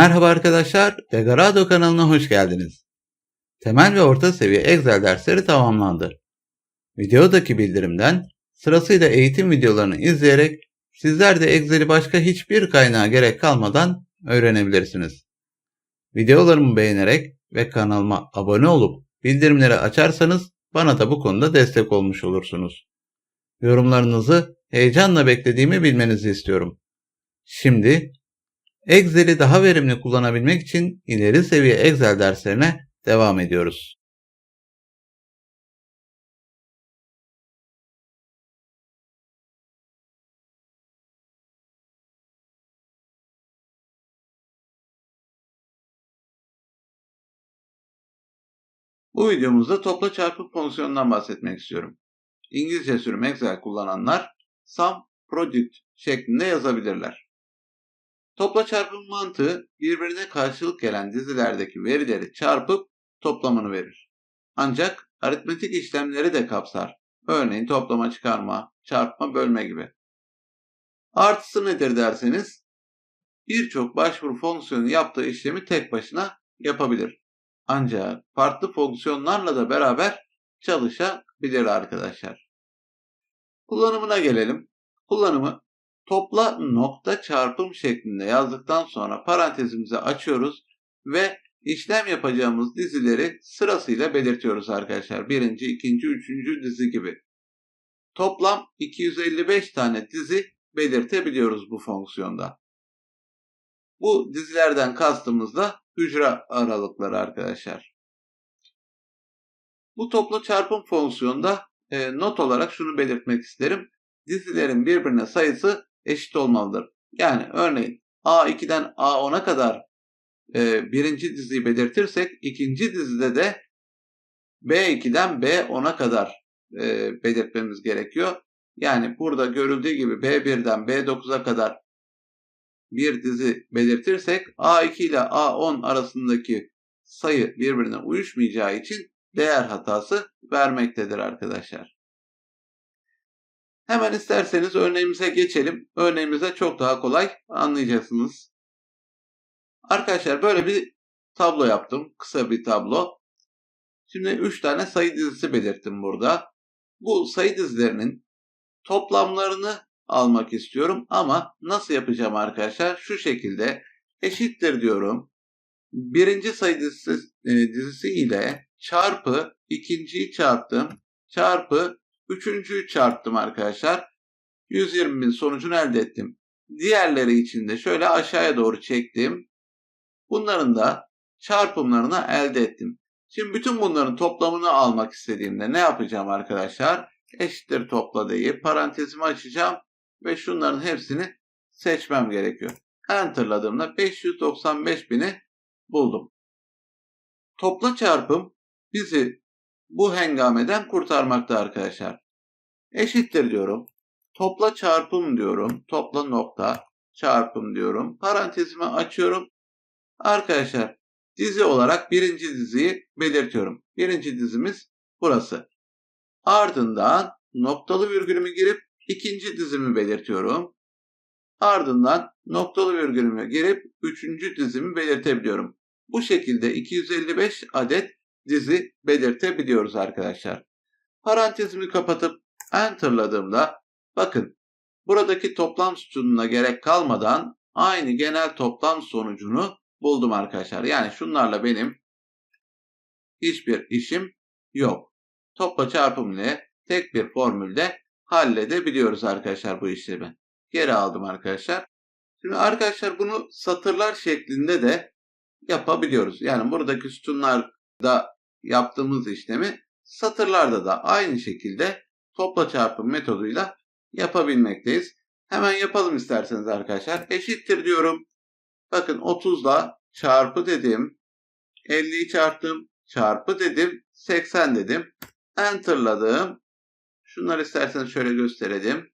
Merhaba arkadaşlar, Degarado kanalına hoş geldiniz. Temel ve orta seviye Excel dersleri tamamlandı. Videodaki bildirimden sırasıyla eğitim videolarını izleyerek sizler de Excel'i başka hiçbir kaynağa gerek kalmadan öğrenebilirsiniz. Videolarımı beğenerek ve kanalıma abone olup bildirimleri açarsanız bana da bu konuda destek olmuş olursunuz. Yorumlarınızı heyecanla beklediğimi bilmenizi istiyorum. Şimdi Excel'i daha verimli kullanabilmek için ileri seviye Excel derslerine devam ediyoruz. Bu videomuzda topla çarpı fonksiyonundan bahsetmek istiyorum. İngilizce sürüm Excel kullananlar sum product şeklinde yazabilirler. Topla çarpım mantığı birbirine karşılık gelen dizilerdeki verileri çarpıp toplamını verir. Ancak aritmetik işlemleri de kapsar. Örneğin toplama çıkarma, çarpma, bölme gibi. Artısı nedir derseniz birçok başvuru fonksiyonu yaptığı işlemi tek başına yapabilir. Ancak farklı fonksiyonlarla da beraber çalışabilir arkadaşlar. Kullanımına gelelim. Kullanımı topla nokta çarpım şeklinde yazdıktan sonra parantezimizi açıyoruz ve işlem yapacağımız dizileri sırasıyla belirtiyoruz arkadaşlar. Birinci, ikinci, üçüncü dizi gibi. Toplam 255 tane dizi belirtebiliyoruz bu fonksiyonda. Bu dizilerden kastımız da hücre aralıkları arkadaşlar. Bu topla çarpım fonksiyonda e, not olarak şunu belirtmek isterim. Dizilerin birbirine sayısı eşit olmalıdır. Yani örneğin A2'den A10'a kadar e, birinci diziyi belirtirsek ikinci dizide de B2'den B10'a kadar e, belirtmemiz gerekiyor. Yani burada görüldüğü gibi B1'den B9'a kadar bir dizi belirtirsek A2 ile A10 arasındaki sayı birbirine uyuşmayacağı için değer hatası vermektedir arkadaşlar. Hemen isterseniz örneğimize geçelim. Örneğimize çok daha kolay anlayacaksınız. Arkadaşlar böyle bir tablo yaptım. Kısa bir tablo. Şimdi 3 tane sayı dizisi belirttim burada. Bu sayı dizilerinin toplamlarını almak istiyorum ama nasıl yapacağım arkadaşlar? Şu şekilde eşittir diyorum. Birinci sayı dizisi, e, dizisi ile çarpı ikinciyi çarptım çarpı üçüncüyü çarptım arkadaşlar. 120 bin sonucunu elde ettim. Diğerleri için de şöyle aşağıya doğru çektim. Bunların da çarpımlarını elde ettim. Şimdi bütün bunların toplamını almak istediğimde ne yapacağım arkadaşlar? Eşittir topla deyip parantezimi açacağım ve şunların hepsini seçmem gerekiyor. Enter'ladığımda 595 bini buldum. Topla çarpım bizi bu hengameden kurtarmakta arkadaşlar. Eşittir diyorum. Topla çarpım diyorum. Topla nokta çarpım diyorum. Parantezimi açıyorum. Arkadaşlar dizi olarak birinci diziyi belirtiyorum. Birinci dizimiz burası. Ardından noktalı virgülümü girip ikinci dizimi belirtiyorum. Ardından noktalı virgülümü girip üçüncü dizimi belirtebiliyorum. Bu şekilde 255 adet dizi belirtebiliyoruz arkadaşlar. Parantezimi kapatıp enterladığımda bakın buradaki toplam sütununa gerek kalmadan aynı genel toplam sonucunu buldum arkadaşlar. Yani şunlarla benim hiçbir işim yok. Topla çarpım ile tek bir formülde halledebiliyoruz arkadaşlar bu işlemi. Geri aldım arkadaşlar. Şimdi arkadaşlar bunu satırlar şeklinde de yapabiliyoruz. Yani buradaki sütunlarda yaptığımız işlemi satırlarda da aynı şekilde topla çarpım metoduyla yapabilmekteyiz. Hemen yapalım isterseniz arkadaşlar. Eşittir diyorum. Bakın 30'la çarpı dedim. 50'yi çarptım. Çarpı dedim. 80 dedim. Enter'ladım. Şunları isterseniz şöyle gösterelim.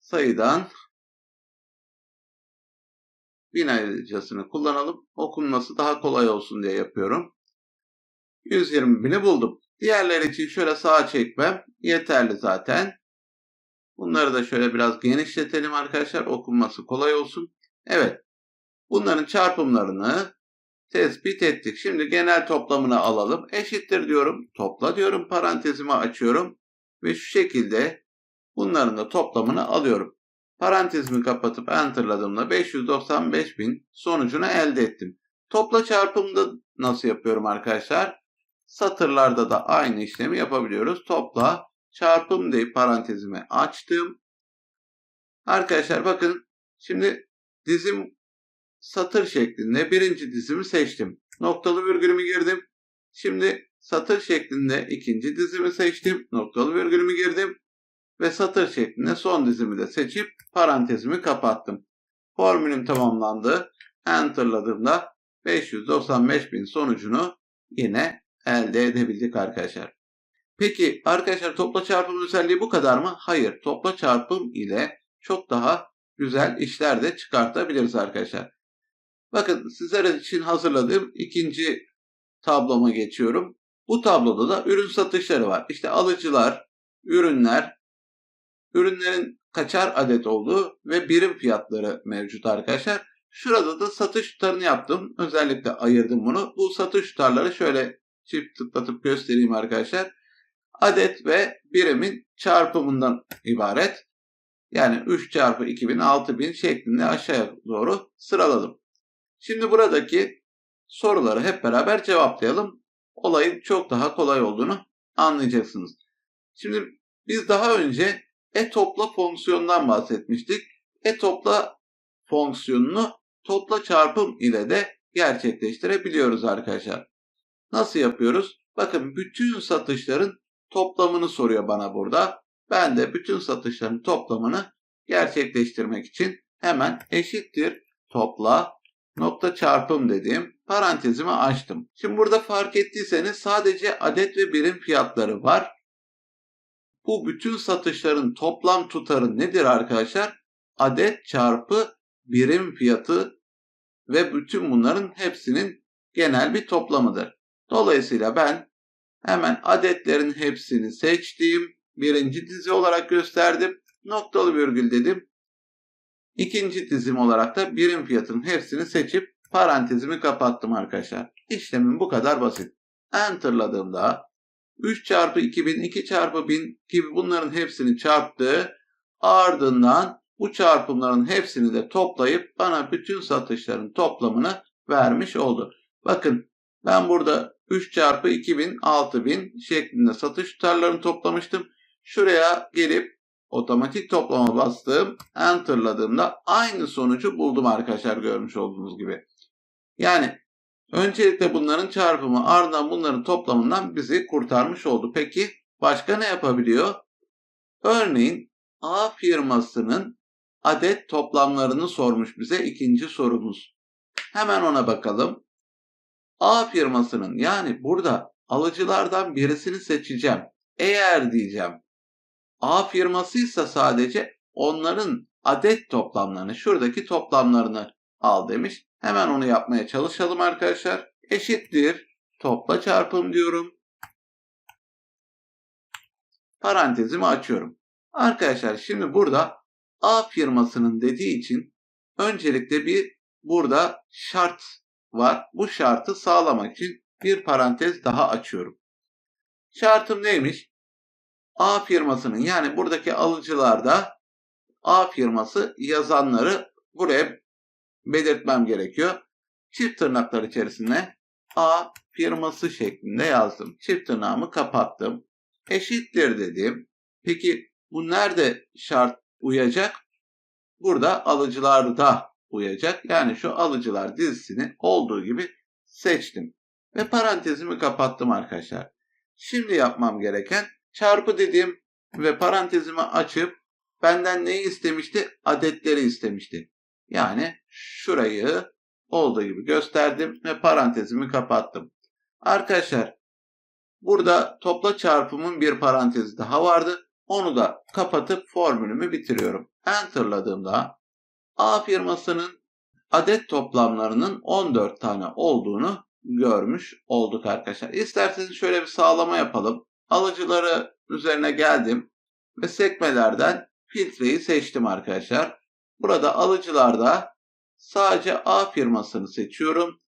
Sayıdan bin ayrıcasını kullanalım. Okunması daha kolay olsun diye yapıyorum. 120 bini buldum. Diğerleri için şöyle sağa çekmem yeterli zaten. Bunları da şöyle biraz genişletelim arkadaşlar. Okunması kolay olsun. Evet. Bunların çarpımlarını tespit ettik. Şimdi genel toplamını alalım. Eşittir diyorum. Topla diyorum. Parantezimi açıyorum. Ve şu şekilde bunların da toplamını alıyorum. Parantezimi kapatıp enterladığımda 595.000 sonucunu elde ettim. Topla çarpımda nasıl yapıyorum arkadaşlar? Satırlarda da aynı işlemi yapabiliyoruz. Topla çarpım deyip parantezimi açtım. Arkadaşlar bakın şimdi dizim satır şeklinde birinci dizimi seçtim. Noktalı virgülümü girdim. Şimdi satır şeklinde ikinci dizimi seçtim. Noktalı virgülümü girdim. Ve satır şeklinde son dizimi de seçip parantezimi kapattım. Formülüm tamamlandı. Enter'ladığımda 595.000 sonucunu yine elde edebildik arkadaşlar. Peki arkadaşlar topla çarpım özelliği bu kadar mı? Hayır. Topla çarpım ile çok daha güzel işler de çıkartabiliriz arkadaşlar. Bakın sizler için hazırladığım ikinci tabloma geçiyorum. Bu tabloda da ürün satışları var. İşte alıcılar, ürünler, ürünlerin kaçar adet olduğu ve birim fiyatları mevcut arkadaşlar. Şurada da satış tutarını yaptım. Özellikle ayırdım bunu. Bu satış tutarları şöyle çift tıklatıp göstereyim arkadaşlar. Adet ve birimin çarpımından ibaret. Yani 3 çarpı 2000 6000 şeklinde aşağıya doğru sıraladım. Şimdi buradaki soruları hep beraber cevaplayalım. Olayın çok daha kolay olduğunu anlayacaksınız. Şimdi biz daha önce e-topla fonksiyonundan bahsetmiştik. E-topla fonksiyonunu topla çarpım ile de gerçekleştirebiliyoruz arkadaşlar. Nasıl yapıyoruz? Bakın bütün satışların toplamını soruyor bana burada. Ben de bütün satışların toplamını gerçekleştirmek için hemen eşittir topla nokta çarpım dediğim parantezimi açtım. Şimdi burada fark ettiyseniz sadece adet ve birim fiyatları var. Bu bütün satışların toplam tutarı nedir arkadaşlar? Adet çarpı birim fiyatı ve bütün bunların hepsinin genel bir toplamıdır. Dolayısıyla ben hemen adetlerin hepsini seçtim. Birinci dizi olarak gösterdim. Noktalı virgül dedim. İkinci dizim olarak da birim fiyatının hepsini seçip parantezimi kapattım arkadaşlar. İşlemim bu kadar basit. Enter'ladığımda 3 çarpı 2000, 2 çarpı 1000 gibi bunların hepsini çarptı. Ardından bu çarpımların hepsini de toplayıp bana bütün satışların toplamını vermiş oldu. Bakın ben burada 3 çarpı 2000, 6000 şeklinde satış tutarlarını toplamıştım. Şuraya gelip otomatik toplama bastığım, enter'ladığımda aynı sonucu buldum arkadaşlar görmüş olduğunuz gibi. Yani öncelikle bunların çarpımı ardından bunların toplamından bizi kurtarmış oldu. Peki başka ne yapabiliyor? Örneğin A firmasının adet toplamlarını sormuş bize ikinci sorumuz. Hemen ona bakalım. A firmasının yani burada alıcılardan birisini seçeceğim. Eğer diyeceğim A firmasıysa sadece onların adet toplamlarını, şuradaki toplamlarını al demiş. Hemen onu yapmaya çalışalım arkadaşlar. Eşittir topla çarpım diyorum. Parantezimi açıyorum. Arkadaşlar şimdi burada A firmasının dediği için öncelikle bir burada şart var. Bu şartı sağlamak için bir parantez daha açıyorum. Şartım neymiş? A firmasının yani buradaki alıcılarda A firması yazanları buraya belirtmem gerekiyor. Çift tırnaklar içerisinde A firması şeklinde yazdım. Çift tırnağımı kapattım. Eşittir dedim. Peki bu nerede şart uyacak? Burada alıcılarda uyacak. Yani şu alıcılar dizisini olduğu gibi seçtim. Ve parantezimi kapattım arkadaşlar. Şimdi yapmam gereken çarpı dediğim ve parantezimi açıp benden neyi istemişti? Adetleri istemişti. Yani şurayı olduğu gibi gösterdim ve parantezimi kapattım. Arkadaşlar burada topla çarpımın bir parantezi daha vardı. Onu da kapatıp formülümü bitiriyorum. Enter'ladığımda A firmasının adet toplamlarının 14 tane olduğunu görmüş olduk arkadaşlar. İsterseniz şöyle bir sağlama yapalım. Alıcıları üzerine geldim ve sekmelerden filtreyi seçtim arkadaşlar. Burada alıcılarda Sadece A firmasını seçiyorum.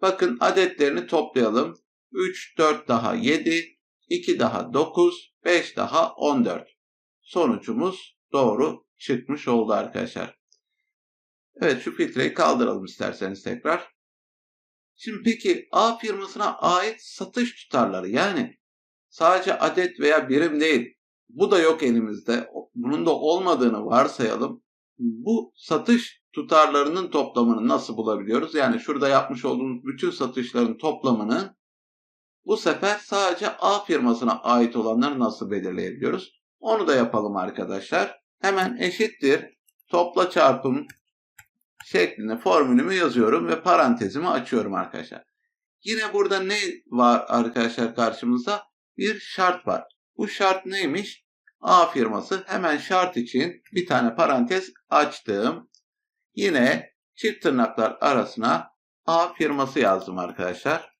Bakın adetlerini toplayalım. 3, 4 daha 7, 2 daha 9, 5 daha 14. Sonucumuz doğru çıkmış oldu arkadaşlar. Evet şu filtreyi kaldıralım isterseniz tekrar. Şimdi peki A firmasına ait satış tutarları yani sadece adet veya birim değil. Bu da yok elimizde. Bunun da olmadığını varsayalım. Bu satış tutarlarının toplamını nasıl bulabiliyoruz? Yani şurada yapmış olduğumuz bütün satışların toplamını bu sefer sadece A firmasına ait olanları nasıl belirleyebiliyoruz? Onu da yapalım arkadaşlar. Hemen eşittir topla çarpım şeklinde formülümü yazıyorum ve parantezimi açıyorum arkadaşlar. Yine burada ne var arkadaşlar karşımızda? Bir şart var. Bu şart neymiş? A firması hemen şart için bir tane parantez açtım. Yine çift tırnaklar arasına A firması yazdım arkadaşlar.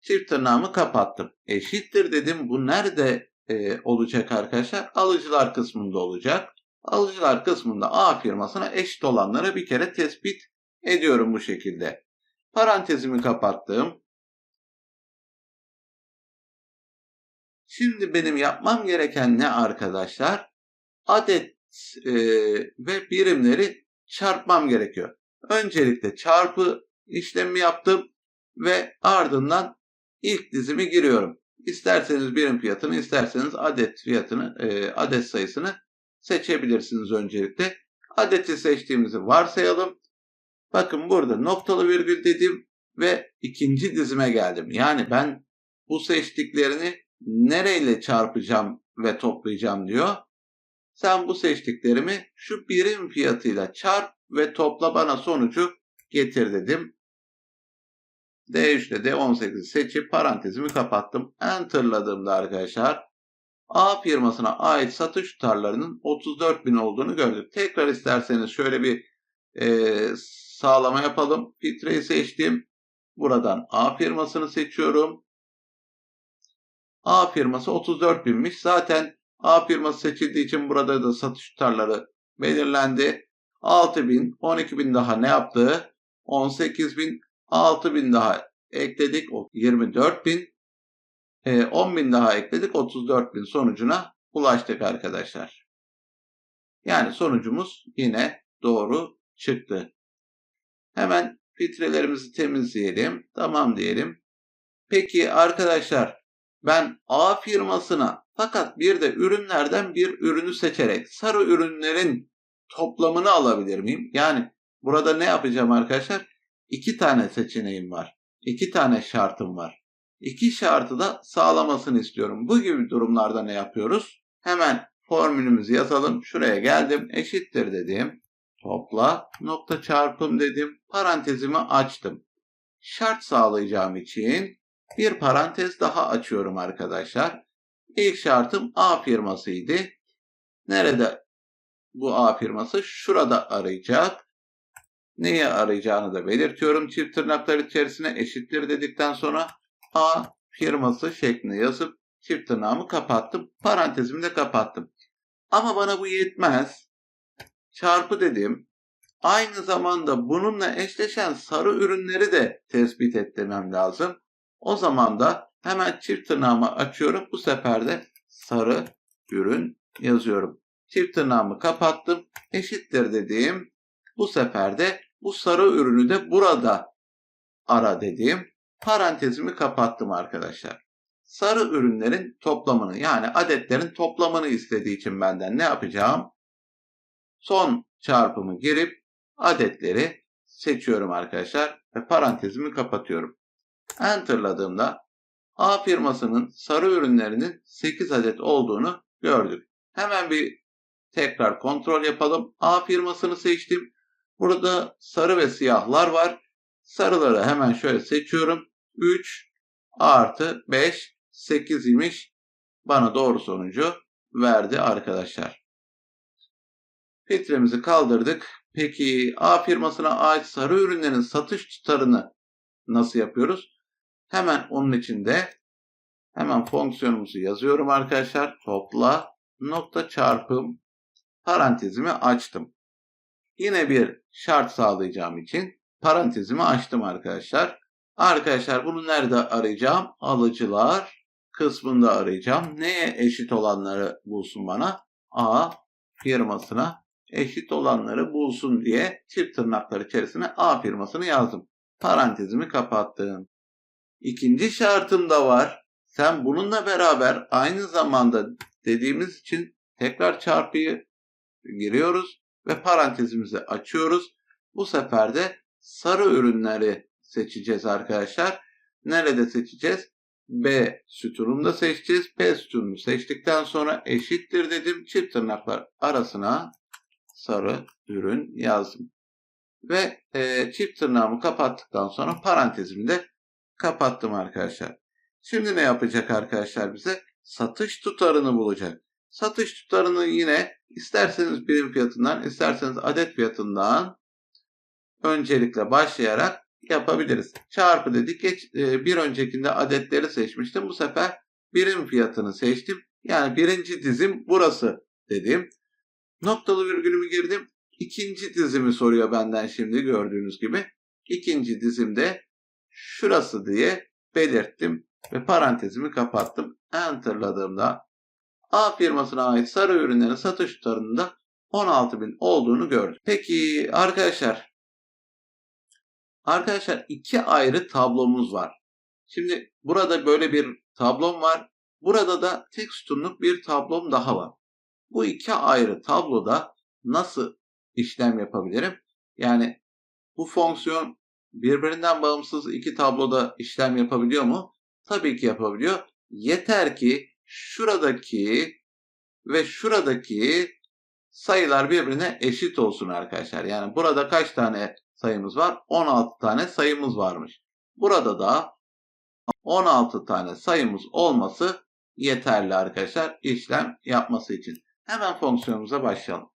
Çift tırnağımı kapattım. Eşittir dedim. Bu nerede e, olacak arkadaşlar? Alıcılar kısmında olacak. Alıcılar kısmında A firmasına eşit olanları bir kere tespit ediyorum bu şekilde. Parantezimi kapattım. Şimdi benim yapmam gereken ne arkadaşlar? Adet e, ve birimleri çarpmam gerekiyor. Öncelikle çarpı işlemi yaptım ve ardından ilk dizimi giriyorum. İsterseniz birim fiyatını, isterseniz adet fiyatını, e, adet sayısını seçebilirsiniz öncelikle. Adeti seçtiğimizi varsayalım. Bakın burada noktalı virgül dedim ve ikinci dizime geldim. Yani ben bu seçtiklerini nereyle çarpacağım ve toplayacağım diyor. Sen bu seçtiklerimi şu birim fiyatıyla çarp ve topla bana sonucu getir dedim. D3 ile D18'i seçip parantezimi kapattım. Enter'ladığımda arkadaşlar A firmasına ait satış tutarlarının 34 bin olduğunu gördük. Tekrar isterseniz şöyle bir e, sağlama yapalım. Filtreyi seçtim. Buradan A firmasını seçiyorum. A firması 34 binmiş. Zaten A firması seçildiği için burada da satış tutarları belirlendi. 6 bin, 12 bin daha ne yaptı? 18 bin, 6 bin daha ekledik. 24 bin. 10 e, bin daha ekledik. 34 bin sonucuna ulaştık arkadaşlar. Yani sonucumuz yine doğru çıktı. Hemen filtrelerimizi temizleyelim. Tamam diyelim. Peki arkadaşlar ben A firmasına fakat bir de ürünlerden bir ürünü seçerek sarı ürünlerin toplamını alabilir miyim? Yani burada ne yapacağım arkadaşlar? İki tane seçeneğim var. İki tane şartım var. İki şartı da sağlamasını istiyorum. Bu gibi durumlarda ne yapıyoruz? Hemen formülümüzü yazalım. Şuraya geldim. Eşittir dedim. Topla nokta çarpım dedim. Parantezimi açtım. Şart sağlayacağım için bir parantez daha açıyorum arkadaşlar. İlk şartım A firmasıydı. Nerede bu A firması? Şurada arayacak. Neyi arayacağını da belirtiyorum. Çift tırnaklar içerisine eşittir dedikten sonra A firması şeklinde yazıp çift tırnağımı kapattım. Parantezimi de kapattım. Ama bana bu yetmez. Çarpı dedim. Aynı zamanda bununla eşleşen sarı ürünleri de tespit etmem lazım. O zaman da hemen çift tırnağımı açıyorum. Bu sefer de sarı ürün yazıyorum. Çift tırnağımı kapattım. Eşittir dediğim bu sefer de bu sarı ürünü de burada ara dediğim parantezimi kapattım arkadaşlar. Sarı ürünlerin toplamını yani adetlerin toplamını istediği için benden ne yapacağım? Son çarpımı girip adetleri seçiyorum arkadaşlar ve parantezimi kapatıyorum. Enter'ladığımda A firmasının sarı ürünlerinin 8 adet olduğunu gördük. Hemen bir tekrar kontrol yapalım. A firmasını seçtim. Burada sarı ve siyahlar var. Sarıları hemen şöyle seçiyorum. 3 artı 5 8 imiş. Bana doğru sonucu verdi arkadaşlar. Filtremizi kaldırdık. Peki A firmasına ait sarı ürünlerin satış tutarını nasıl yapıyoruz? Hemen onun için de hemen fonksiyonumuzu yazıyorum arkadaşlar. Topla nokta çarpım parantezimi açtım. yine bir şart sağlayacağım için parantezimi açtım arkadaşlar. Arkadaşlar bunu nerede arayacağım? Alıcılar kısmında arayacağım. Neye eşit olanları bulsun bana? A firmasına eşit olanları bulsun diye çift tırnaklar içerisine A firmasını yazdım. Parantezimi kapattım. İkinci şartım da var. Sen bununla beraber aynı zamanda dediğimiz için tekrar çarpıyı giriyoruz ve parantezimizi açıyoruz. Bu sefer de sarı ürünleri seçeceğiz arkadaşlar. Nerede seçeceğiz? B sütununda seçeceğiz. B sütununu seçtikten sonra eşittir dedim. Çift tırnaklar arasına sarı ürün yazdım. Ve e, çift tırnağımı kapattıktan sonra parantezimi de kapattım arkadaşlar. Şimdi ne yapacak arkadaşlar bize? Satış tutarını bulacak. Satış tutarını yine isterseniz birim fiyatından, isterseniz adet fiyatından öncelikle başlayarak yapabiliriz. Çarpı dedik. Geç, e, bir öncekinde adetleri seçmiştim. Bu sefer birim fiyatını seçtim. Yani birinci dizim burası dedim. Noktalı virgülümü girdim. İkinci dizimi soruyor benden şimdi gördüğünüz gibi. İkinci dizimde şurası diye belirttim ve parantezimi kapattım. Enter'ladığımda A firmasına ait sarı ürünlerin satış tutarında 16.000 olduğunu gördüm. Peki arkadaşlar Arkadaşlar iki ayrı tablomuz var. Şimdi burada böyle bir tablom var. Burada da tek sütunluk bir tablom daha var. Bu iki ayrı tabloda nasıl işlem yapabilirim? Yani bu fonksiyon birbirinden bağımsız iki tabloda işlem yapabiliyor mu? Tabii ki yapabiliyor. Yeter ki şuradaki ve şuradaki sayılar birbirine eşit olsun arkadaşlar. Yani burada kaç tane sayımız var? 16 tane sayımız varmış. Burada da 16 tane sayımız olması yeterli arkadaşlar işlem yapması için. Hemen fonksiyonumuza başlayalım.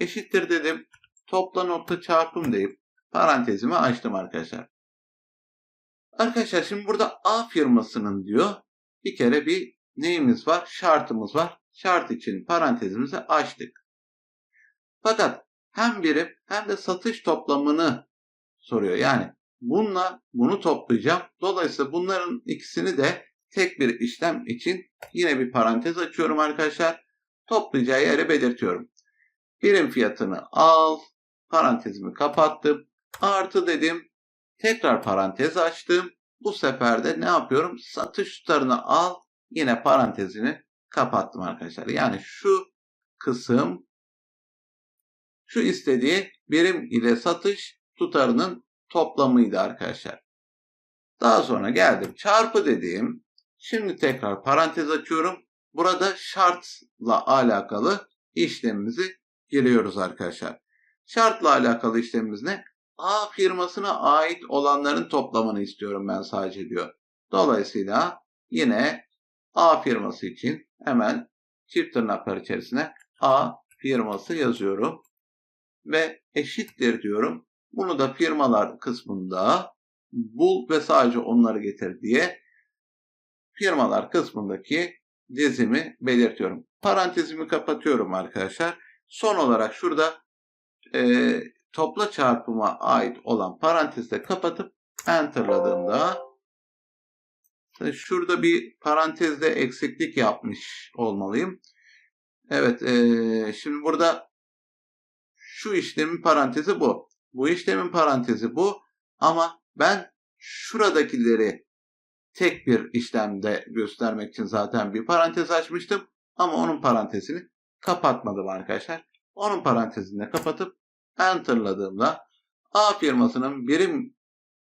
Eşittir dedim. Topla nokta çarpım deyip parantezimi açtım arkadaşlar. Arkadaşlar şimdi burada A firmasının diyor bir kere bir neyimiz var? Şartımız var. Şart için parantezimizi açtık. Fakat hem birim hem de satış toplamını soruyor. Yani bununla bunu toplayacağım. Dolayısıyla bunların ikisini de tek bir işlem için yine bir parantez açıyorum arkadaşlar. Toplayacağı yere belirtiyorum. Birim fiyatını al. Parantezimi kapattım. Artı dedim. Tekrar parantez açtım. Bu sefer de ne yapıyorum? Satış tutarını al. Yine parantezini kapattım arkadaşlar. Yani şu kısım şu istediği birim ile satış tutarının toplamıydı arkadaşlar. Daha sonra geldim çarpı dediğim. Şimdi tekrar parantez açıyorum. Burada şartla alakalı işlemimizi giriyoruz arkadaşlar. Şartla alakalı işlemimiz ne? A firmasına ait olanların toplamını istiyorum ben sadece diyor. Dolayısıyla yine A firması için hemen çift tırnaklar içerisine A firması yazıyorum. Ve eşittir diyorum. Bunu da firmalar kısmında bul ve sadece onları getir diye firmalar kısmındaki dizimi belirtiyorum. Parantezimi kapatıyorum arkadaşlar. Son olarak şurada e, topla çarpıma ait olan parantezde kapatıp enterladığımda şurada bir parantezde eksiklik yapmış olmalıyım. Evet e, şimdi burada şu işlemin parantezi bu. Bu işlemin parantezi bu. Ama ben şuradakileri tek bir işlemde göstermek için zaten bir parantez açmıştım. Ama onun parantezini kapatmadım arkadaşlar. Onun parantezini kapatıp enterladığımda A firmasının birim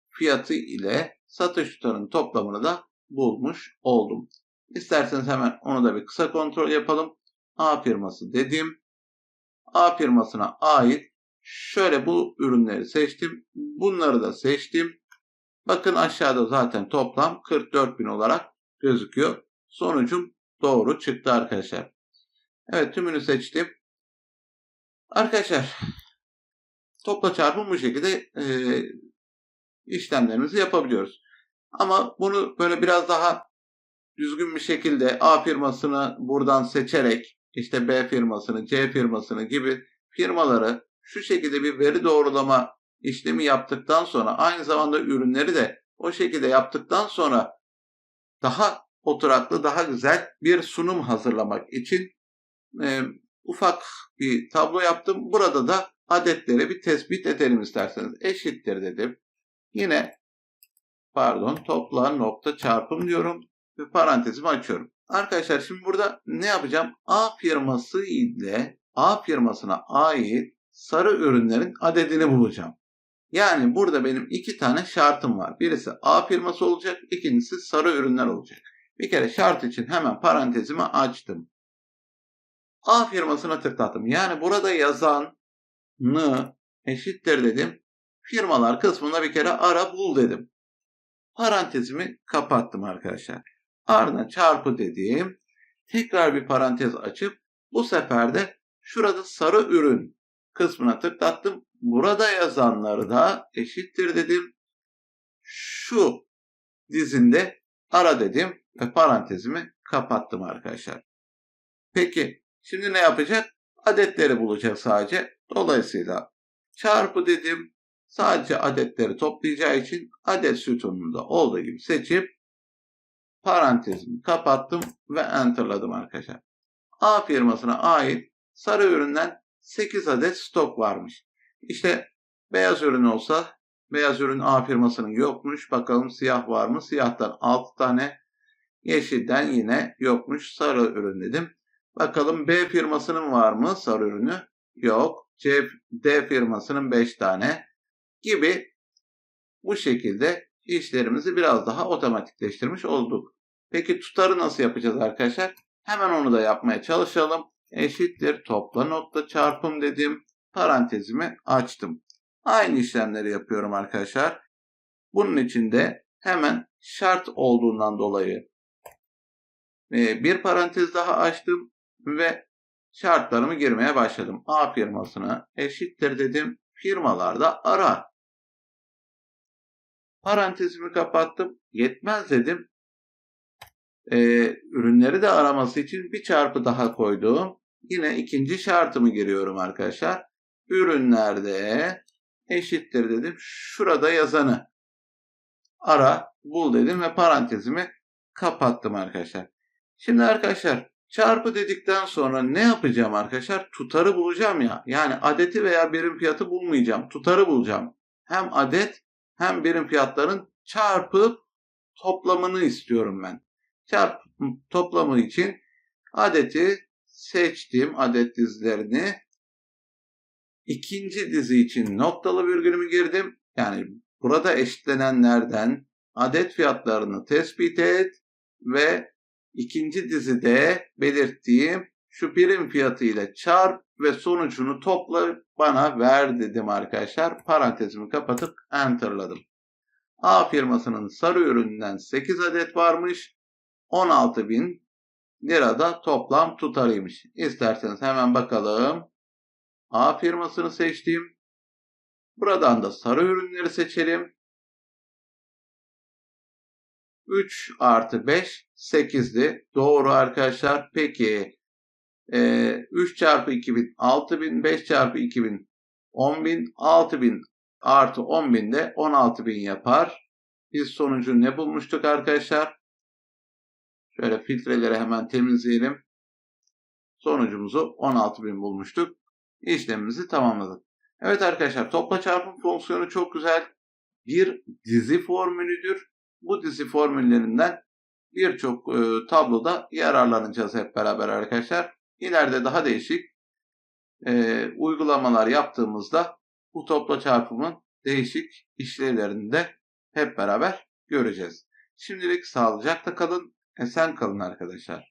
fiyatı ile satış tutarının toplamını da bulmuş oldum. İsterseniz hemen onu da bir kısa kontrol yapalım. A firması dedim. A firmasına ait Şöyle bu ürünleri seçtim. Bunları da seçtim. Bakın aşağıda zaten toplam 44 bin olarak gözüküyor. Sonucum doğru çıktı arkadaşlar. Evet tümünü seçtim. Arkadaşlar topla çarpım bu şekilde e, işlemlerimizi yapabiliyoruz. Ama bunu böyle biraz daha düzgün bir şekilde A firmasını buradan seçerek işte B firmasını, C firmasını gibi firmaları şu şekilde bir veri doğrulama işlemi yaptıktan sonra aynı zamanda ürünleri de o şekilde yaptıktan sonra daha oturaklı, daha güzel bir sunum hazırlamak için e, ufak bir tablo yaptım. Burada da adetleri bir tespit edelim isterseniz. Eşittir dedim. Yine pardon topla nokta çarpım diyorum ve parantezimi açıyorum. Arkadaşlar şimdi burada ne yapacağım? A firması ile A firmasına ait sarı ürünlerin adedini bulacağım. Yani burada benim iki tane şartım var. Birisi A firması olacak, ikincisi sarı ürünler olacak. Bir kere şart için hemen parantezimi açtım. A firmasına tıklattım. Yani burada yazan n eşittir dedim. Firmalar kısmında bir kere ara bul dedim. Parantezimi kapattım arkadaşlar. Ardına çarpı dediğim tekrar bir parantez açıp bu sefer de şurada sarı ürün kısmına tıklattım. Burada yazanları da eşittir dedim. Şu dizinde ara dedim ve parantezimi kapattım arkadaşlar. Peki şimdi ne yapacak? Adetleri bulacak sadece. Dolayısıyla çarpı dedim. Sadece adetleri toplayacağı için adet sütununda olduğu gibi seçip parantezimi kapattım ve enterladım arkadaşlar. A firmasına ait sarı üründen 8 adet stok varmış. İşte beyaz ürün olsa beyaz ürün A firmasının yokmuş. Bakalım siyah var mı? Siyahtan 6 tane. Yeşilden yine yokmuş. Sarı ürün dedim. Bakalım B firmasının var mı sarı ürünü? Yok. C, D firmasının 5 tane gibi bu şekilde işlerimizi biraz daha otomatikleştirmiş olduk. Peki tutarı nasıl yapacağız arkadaşlar? Hemen onu da yapmaya çalışalım. Eşittir topla nokta çarpım dedim. Parantezimi açtım. Aynı işlemleri yapıyorum arkadaşlar. Bunun için de hemen şart olduğundan dolayı e, bir parantez daha açtım ve şartlarımı girmeye başladım. A firmasına eşittir dedim. Firmalarda ara. Parantezimi kapattım. Yetmez dedim. Ee, ürünleri de araması için bir çarpı daha koydum. Yine ikinci şartımı giriyorum arkadaşlar. Ürünlerde eşittir dedim. Şurada yazanı ara bul dedim ve parantezimi kapattım arkadaşlar. Şimdi arkadaşlar çarpı dedikten sonra ne yapacağım arkadaşlar? Tutarı bulacağım ya. Yani adeti veya birim fiyatı bulmayacağım. Tutarı bulacağım. Hem adet hem birim fiyatların çarpıp toplamını istiyorum ben. Çarp toplamı için adeti seçtim adet dizilerini. İkinci dizi için noktalı virgülümü girdim. Yani burada eşitlenenlerden adet fiyatlarını tespit et ve ikinci dizide belirttiğim şu birim fiyatı ile çarp ve sonucunu topla bana ver dedim arkadaşlar. Parantezimi kapatıp enterladım. A firmasının sarı ürününden 8 adet varmış. 16 bin lirada toplam tutarıymış. İsterseniz hemen bakalım. A firmasını seçtim. Buradan da sarı ürünleri seçelim. 3 artı 5 8'di. Doğru arkadaşlar. Peki e, 3 çarpı 2000 6000 5 çarpı 2000 10000 6000 artı 10000 de 16000 yapar. Biz sonucu ne bulmuştuk arkadaşlar? Şöyle filtreleri hemen temizleyelim. Sonucumuzu 16.000 bulmuştuk. İşlemimizi tamamladık. Evet arkadaşlar topla çarpım fonksiyonu çok güzel bir dizi formülüdür. Bu dizi formüllerinden birçok e, tabloda yararlanacağız hep beraber arkadaşlar. İleride daha değişik e, uygulamalar yaptığımızda bu topla çarpımın değişik işlevlerini de hep beraber göreceğiz. Şimdilik sağlıcakla kalın, esen kalın arkadaşlar.